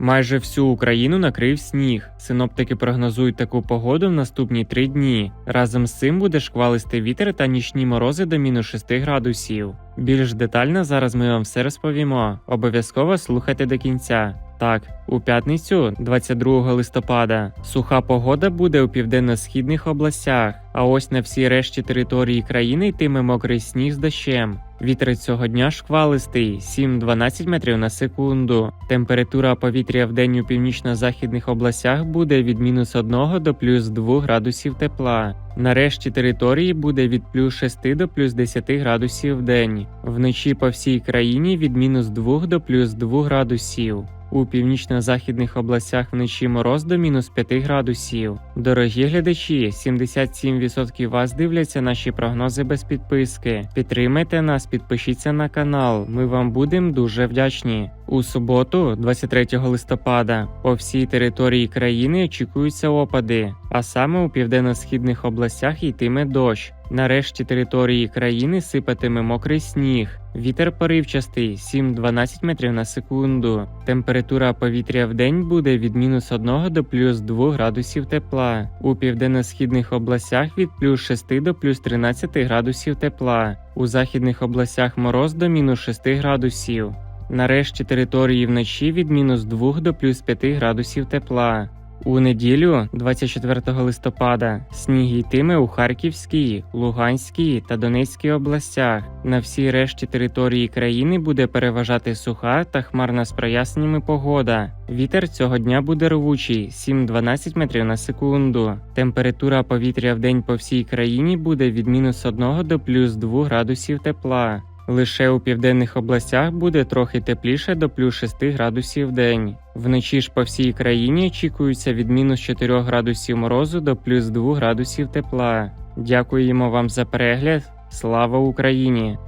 Майже всю Україну накрив сніг. Синоптики прогнозують таку погоду в наступні три дні. Разом з цим буде шквалистий вітер та нічні морози до мінус 6 градусів. Більш детально зараз ми вам все розповімо. Обов'язково слухайте до кінця. Так, у п'ятницю, 22 листопада, суха погода буде у південно-східних областях, а ось на всій решті території країни йтиме мокрий сніг з дощем. Вітер цього дня шквалистий 7-12 метрів на секунду. Температура повітря в день у північно-західних областях буде від мінус 1 до плюс 2 градусів тепла. На решті території буде від плюс 6 до плюс 10 градусів в день. Вночі по всій країні від мінус 2 до плюс 2 градусів. У північно-західних областях вночі мороз до мінус 5 градусів. Дорогі глядачі, 77% вас дивляться наші прогнози без підписки. Підтримайте нас, підпишіться на канал. Ми вам будемо дуже вдячні. У суботу, 23 листопада, по всій території країни очікуються опади, а саме у південно-східних областях йтиме дощ. На решті території країни сипатиме мокрий сніг. Вітер поривчастий 7-12 метрів на секунду. Температура повітря в день буде від мінус 1 до плюс 2 градусів тепла. У південно-східних областях від плюс 6 до плюс 13 градусів тепла. У західних областях мороз до мінус 6 градусів. Нарешті території вночі від мінус 2 до плюс 5 градусів тепла. У неділю, 24 листопада, сніг йтиме у Харківській, Луганській та Донецькій областях. На всій решті території країни буде переважати суха та хмарна з проясненнями погода. Вітер цього дня буде рвучий 7-12 метрів на секунду. Температура повітря в день по всій країні буде від мінус 1 до плюс 2 градусів тепла. Лише у південних областях буде трохи тепліше до плюс 6 градусів в день. Вночі ж по всій країні очікується від мінус 4 градусів морозу до плюс 2 градусів тепла. Дякуємо вам за перегляд. Слава Україні!